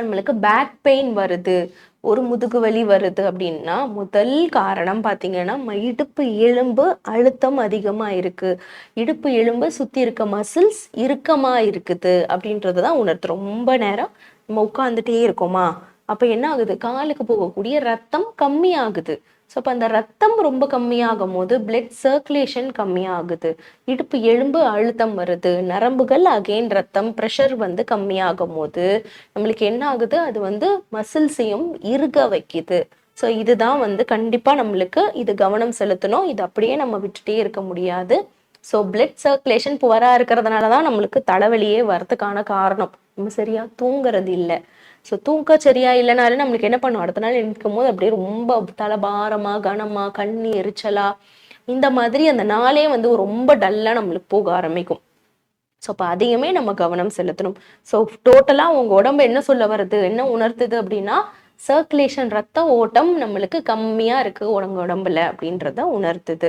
நம்மளுக்கு back pain வருது ஒரு முதுகு வலி வருது அப்படின்னா முதல் காரணம் பார்த்தீங்கன்னா நம்ம இடுப்பு எலும்பு அழுத்தம் அதிகமாக இருக்கு. இடுப்பு எலும்பு சுற்றி இருக்க மசில்ஸ் இறுக்கமாக இருக்குது அப்படின்றது தான் உணர்த்து. ரொம்ப நேரம் நம்ம உட்காந்துட்டே இருக்கோமா? அப்போ என்ன ஆகுது? காலுக்கு போகக்கூடிய ரத்தம் கம்மியாகுது. ஸோ அப்போ அந்த ரத்தம் ரொம்ப கம்மியாகும் போது பிளட் சர்க்குலேஷன் கம்மியாகுது. இடுப்பு எலும்பு அழுத்தம் வருது. நரம்புகள் அகெயின் ரத்தம் ப்ரெஷர் வந்து கம்மியாகும் போது நம்மளுக்கு என்ன ஆகுது? அது வந்து மசில்ஸையும் இறுக வைக்குது. ஸோ இதுதான் வந்து கண்டிப்பாக நம்மளுக்கு இது கவனம் செலுத்தணும். இது அப்படியே நம்ம விட்டுட்டே இருக்க முடியாது. ஸோ பிளட் சர்க்குலேஷன் புவராக இருக்கிறதுனால தான் நம்மளுக்கு தலைவலியே வரதுக்கான காரணம். நம்ம சரியா தூங்குறது இல்லை. ஸோ தூக்கம் சரியா இல்லைனாலும் நம்மளுக்கு என்ன பண்ணும்? அடுத்த நாள் நிற்கும் போது அப்படியே ரொம்ப தலைபாரமா கனமா கண்ணி எரிச்சலா இந்த மாதிரி அந்த நாளே வந்து ரொம்ப டல்லா நம்மளுக்கு போக ஆரம்பிக்கும். ஸோ அப்போ அதையுமே நம்ம கவனம் செலுத்தணும். ஸோ டோட்டலாக உங்கள் உடம்பு என்ன சொல்ல வருது? என்ன உணர்த்துது அப்படின்னா சர்க்குலேஷன் ரத்த ஓட்டம் நம்மளுக்கு கம்மியாக இருக்குது உங்க உடம்புல அப்படின்றத உணர்த்துது.